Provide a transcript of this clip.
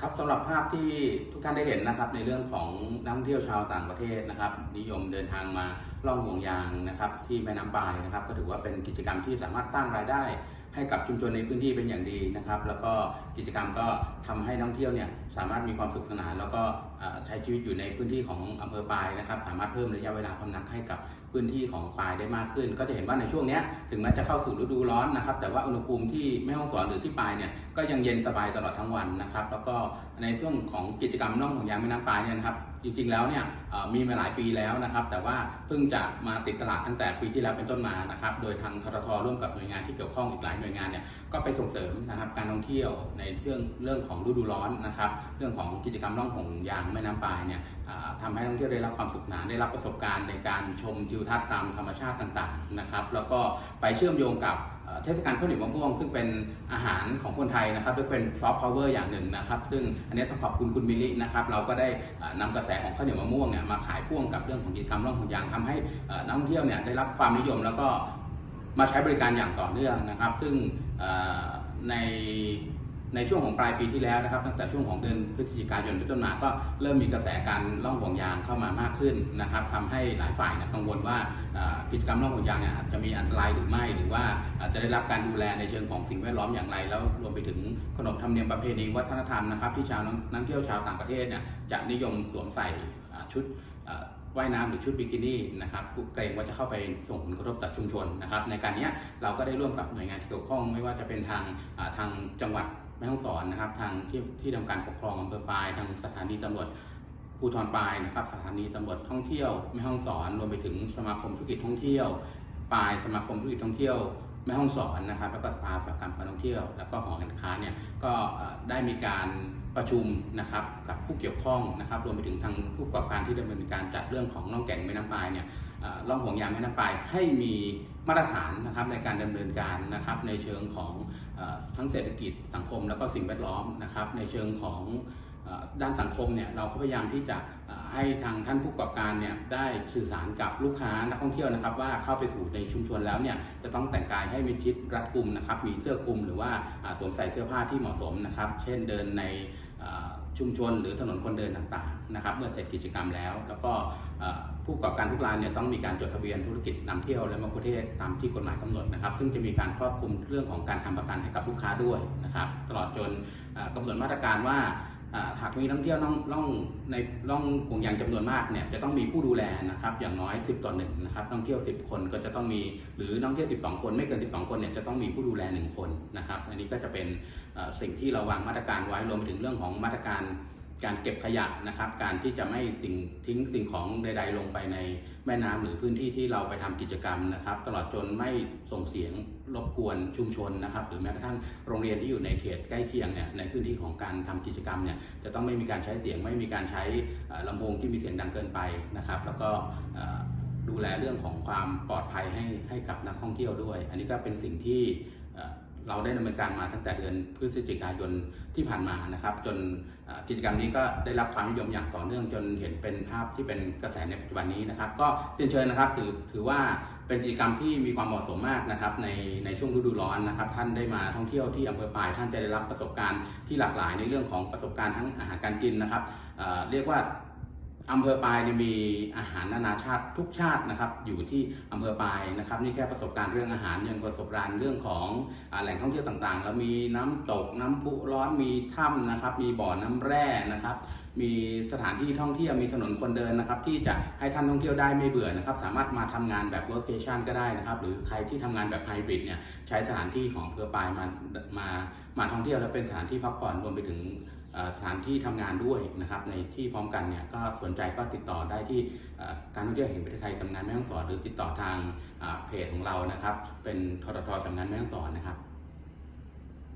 ครับสำหรับภาพที่ทุกท่านได้เห็นนะครับ ในเรื่องของนักท่องเที่ยวชาวต่างประเทศนะครับ นิยมเดินทางมาล่องห่วงยางนะครับ ที่แม่น้ำปายนะครับ ก็ถือว่าเป็นกิจกรรมที่สามารถสร้างรายได้ ให้กับชุมชนในพื้นที่เป็นอย่างดีนะครับ แล้วก็กิจกรรมก็ทำให้นักท่องเที่ยวเนี่ยสามารถมีความสุขสนานแล้วก็ ใช้ชีวิตอยู่ในพื้นที่ของอำเภอปายนะครับ สามารถเพิ่มระยะเวลาพำนักให้กับพื้นที่ของปายได้มากขึ้น ก็จะเห็นว่าในช่วงนี้ถึงแม้จะเข้าสู่ฤดูร้อนนะครับ แต่ว่าอุณหภูมิที่แม่ห้องสอนหรือที่ปายเนี่ยก็ยังเย็นสบายตลอดทั้งวันนะครับ แล้วก็ในช่วงของกิจกรรมน่องของยางแม่น้ำปายเนี่ยนะครับจริงๆแล้วเนี่ยมีมาหลายปีแล้วนะครับ แต่ว่าเพิ่งจะมาติดตลาดตั้งแต่ปีที่แล้วเป็นต้นมานะครับ โดยทางทรทร่วมกับหน่วยงานที่เกี่ยวข้องอีกหลายหน่วยงานเนี่ยก็ไปส่งเสริมนะครับการท่องเที่ยวในเรื่องเรื่องของฤดูร้อนนะครับ เรื่องของกิจกรรมน่องของยางแม่น้ำปายเนี่ยอ่าทำให้นักท่องเที่ยวได้รับความสุขนานได้รับประสบการณ์ในการชมทิวทัศน์ตามธรรมชาติต่างๆนะครับ แล้วก็ไปเชื่อมโยงกับเทศกาลข้าวเหนียวมะม่วงซึ่งเป็นอาหารของคนไทยนะครับเป็นซอฟต์พาวเวอร์อย่างหนึ่งนะครับ ซึ่งอันนี้ต้องขอบคุณคุณมิลินะครับ เราก็ได้เอ่อนำกระแสของข้าวเหนียวมะม่วงเนี่ยมาขายพ่วงกับเรื่องของกิจกรรมร่องของยางทำให้นักท่องเที่ยวเนี่ยได้รับความนิยมแล้วก็มาใช้บริการอย่างต่อเนื่องนะครับ ซึ่งใน ในช่วงของปลายปีที่แล้วนะครับตั้งแต่ช่วงของเดือนพฤศจิกายนเป็นต้นมาก็เริ่มมีกระแสการล่องห่วงยางเข้ามามากขึ้นนะครับทำให้หลายฝ่ายนะกังวลว่ากิจกรรมล่องห่วงยางเนี่ยอาจจะมีอันตรายหรือไม่ หรือว่าจะได้รับการดูแลในเชิงของสิ่งแวดล้อมอย่างไร แล้วรวมไปถึงขนบธรรมเนียมประเพณีวัฒนธรรมนะครับที่ชาวนักเที่ยวชาวต่างประเทศเนี่ยจะนิยมสวมใส่ชุดว่ายน้ำหรือชุดบิกินี่นะครับเกรงว่าจะเข้าไปส่งผลกระทบต่อชุมชนนะครับ ในการนี้เราก็ได้ร่วมกับหน่วยงานที่เกี่ยวข้องไม่ว่าจะเป็นทางทางจังหวัด แม่ฮ่องสอนนะครับ ทางที่ที่ทำการปกครองอำเภอปาย ทางสถานีตำรวจภูธรปายนะครับ สถานีตำรวจท่องเที่ยวแม่ฮ่องสอนรวมไปถึงสมาคมธุรกิจท่องเที่ยวปายสมาคมธุรกิจท่องเที่ยวแม่ฮ่องสอนนะครับแล้วก็สภาสากรรมการท่องเที่ยว แล้วก็หอการค้าเนี่ยก็ได้มีการประชุมนะครับกับผู้เกี่ยวข้องนะครับ รวมไปถึงทางผู้ประกอบการที่ดำเนินการจัดเรื่องของน่องแก่งแม่น้ำปลายเนี่ย ล่องห่วงยางแม่น้ำปลายให้มีมาตรฐานนะครับในการดำเนินการนะครับในเชิงของอทั้งเศรษฐกิจสังคมแล้วก็สิ่งแวดล้อมนะครับในเชิงของ ด้านสังคมเนี่ยเราก็พยายามที่จะให้ทางท่านผู้ประกอบการเนี่ยได้สื่อสารกับลูกค้านักท่องเที่ยวนะครับ ว่าเข้าไปสู่ในชุมชนแล้วเนี่ยจะต้องแต่งกายให้มิดชิดรัดกุมนะครับ มีเสื้อคลุมหรือว่าสวมใส่เสื้อผ้าที่เหมาะสมนะครับ เช่นเดินในชุมชนหรือถนนคนเดินต่างๆนะครับ เมื่อเสร็จกิจกรรมแล้ว แล้วก็ผู้ประกอบการทุกรายเนี่ยต้องมีการจดทะเบียนธุรกิจนำเที่ยวและมะกุเทศตามที่กฎหมายกำหนดนะครับ ซึ่งจะมีการครอบคลุมเรื่องของการทำประกันให้กับลูกค้าด้วยนะครับ ตลอดจนเอ่อกำหนดมาตรการว่า หากมีนักเที่ยวล่องในล่องห่วงยางจำนวนมากเนี่ยจะต้องมีผู้ดูแลนะครับอย่างน้อย 10 ต่อหนึ่งนะครับนักเที่ยว 10 คนก็จะต้องมีหรือนักเที่ยว 12 คนไม่เกิน 12 คนเนี่ยจะต้องมีผู้ดูแล 1 คนนะครับ อันนี้ก็จะเป็นสิ่งที่เราวางมาตรการไว้รวมไปถึงเรื่องของมาตรการ การเก็บขยะนะครับ การที่จะไม่สิ่งทิ้งสิ่งของใด ๆ ลงไปในแม่น้ำหรือพื้นที่ที่เราไปทำกิจกรรมนะครับ ตลอดจนไม่ส่งเสียงรบกวนชุมชนนะครับ หรือแม้กระทั่งโรงเรียนที่อยู่ในเขตใกล้เคียงเนี่ยในพื้นที่ของการทำกิจกรรมเนี่ยจะต้องไม่มีการใช้เสียงไม่มีการใช้เอ่อลำโพงที่มีเสียงดังเกินไปนะครับ แล้วก็ดูแลเรื่องของความปลอดภัยให้ให้กับนักท่องเที่ยวด้วย อันนี้ก็เป็นสิ่งที่ เราได้ดำเนินการมาตั้งแต่เดือนพฤศจิกายนที่ผ่านมานะครับ จนกิจกรรมนี้ก็ได้รับความนิยมอย่างต่อเนื่องจนเห็นเป็นภาพที่เป็นกระแสในปัจจุบันนี้นะครับ ก็เรียนเชิญนะครับถือถือว่าเป็นกิจกรรมที่มีความเหมาะสมมากนะครับในในช่วงฤดูร้อนนะครับ ท่านได้มาท่องเที่ยวที่อำเภอปายท่านจะได้รับประสบการณ์ที่หลากหลายในเรื่องของประสบการณ์ทั้งอาหารการกินนะครับเรียกว่า อำเภอปายเนี่ยมีอาหารนานาชาติทุกชาตินะครับอยู่ที่อำเภอปายนะครับนี่แค่ประสบการณ์เรื่องอาหารยังประสบการณ์เรื่องของอแหล่งท่องเที่ยวต่างๆ แล้วมีน้ำตกน้ำพุร้อนมีถ้ำนะครับมีบ่อน้ำแร่นะครับมีสถานที่ท่องเที่ยวมีถนนคนเดินนะครับที่จะให้ท่านท่องเที่ยวได้ไม่เบื่อนะครับสามารถมาทำงานแบบ workation ก็ได้นะครับหรือใครที่ทำงานแบบไฮบริดเนี่ยใช้สถานที่ของอำเภอปายมามามาท่องเที่ยวแล้วเป็นสถานที่พักผ่อนรวมไปถึง สถานที่ทำงานด้วยนะครับในที่พร้อมกันเนี่ยก็สนใจก็ติดต่อได้ที่การท่องเที่ยวแห่งประเทศไทยสำนักงานแม่ฮ่องสอนหรือติดต่อทางเพจของเรานะครับ เป็นทททสำนักงานแม่ฮ่องสอนนะครับ